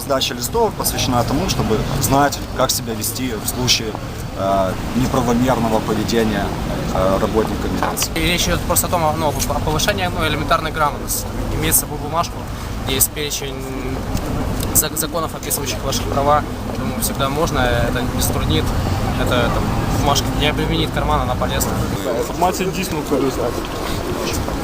Сдача листов посвящена тому, чтобы знать, как себя вести в случае э, неправомерного поведения э, работника милиции. И речь идет просто о том, ну, о повышении ну, элементарной грамотности. Иметь с собой бумажку, где есть перечень зак- законов, описывающих ваши права. Думаю, всегда можно, это не затруднит. Это там, бумажка не обременит карман, она полезна. Информация дійсно корисна.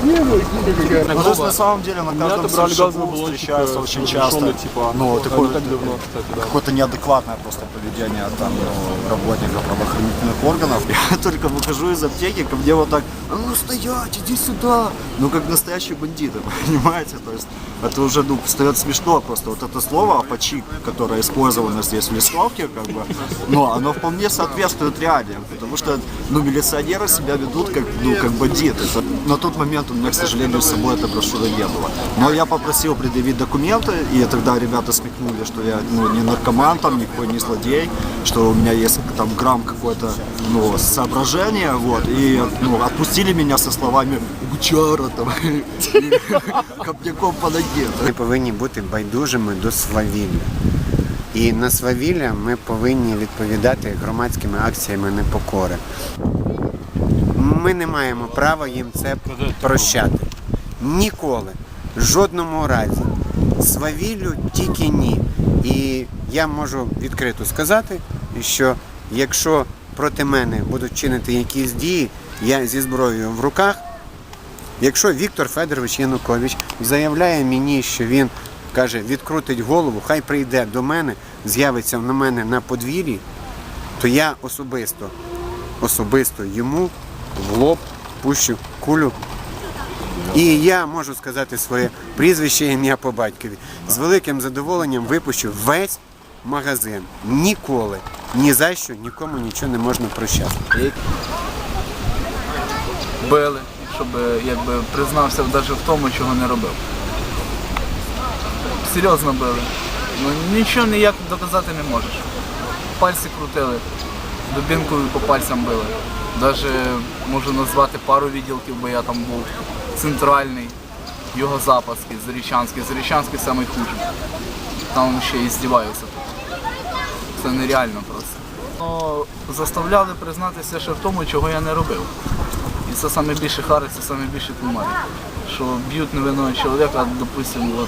Ну, то есть, на самом деле на каждом шагу встречается э, очень часто типа, ну, не такое, так давно, кстати, да. какое-то неадекватное просто поведение там, ну, работников правоохранительных органов. Я только выхожу из аптеки, ко мне вот так, а ну стоять, иди сюда. Ну как настоящие бандиты, понимаете? То есть это уже ну, встает смешно просто. Вот это слово апачи, которое использовано здесь в листовке, как бы, но оно вполне соответствует реалиям, потому что ну, милиционеры себя ведут как, ну, как бандиты. На тот момент у меня, к сожалению, с собой этой брошюры не было. Но я попросил предъявить документы, и тогда ребята смекнули, что я ну, не наркоман, там, никакой не злодей, что у меня есть там грамм какое-то ну, соображение, вот, и ну, отпустили меня со словами «Гучара» там, и копняком по ноге. Ми повинні бути байдужими до свавілля. І на свавілля ми повинні відповідати громадськими акціями непокори. Ми не маємо права їм це прощати. Ніколи, в жодному разі. Свавіллю тільки ні. І я можу відкрито сказати, що якщо проти мене будуть чинити якісь дії, я зі зброєю в руках Якщо Віктор Федорович Янукович заявляє мені, що він каже, відкрутить голову, хай прийде до мене, з'явиться на мене на подвір'ї, то я особисто, особисто йому в лоб пущу кулю. І я можу сказати своє прізвище ім'я по батькові. З великим задоволенням випущу весь магазин. Ніколи, ні за що, нікому нічого не можна прощати. били, щоб якби признався навіть в тому, чого не робив. Серйозно били. Ну нічого ніяк доказати не можеш. Пальці крутили, дубінкою по пальцям били. Навіть можу назвати пару відділків, бо я там був центральний, його запаски, Зарічанський. Зарічанський найхужий. Там ще і здіваються. Це нереально просто. Ну, заставляли признатися ще в тому, чого я не робив. І це саме більше харить, це саме більше. Що б'ють невинного чоловіка, допустимо,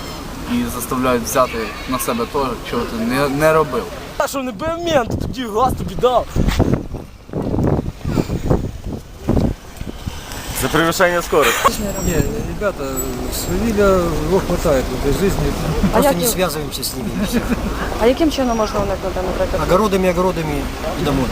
і заставляють взяти на себе те, чого ти не, не робив. А що не бив мент, тоді газ тобі дав. За превышение скорости. Не, ребята, свавиля его хватает в этой жизни. Просто не связываемся с ними. А яким чином можна уникнути, наприклад? Огородами, огородами и домой.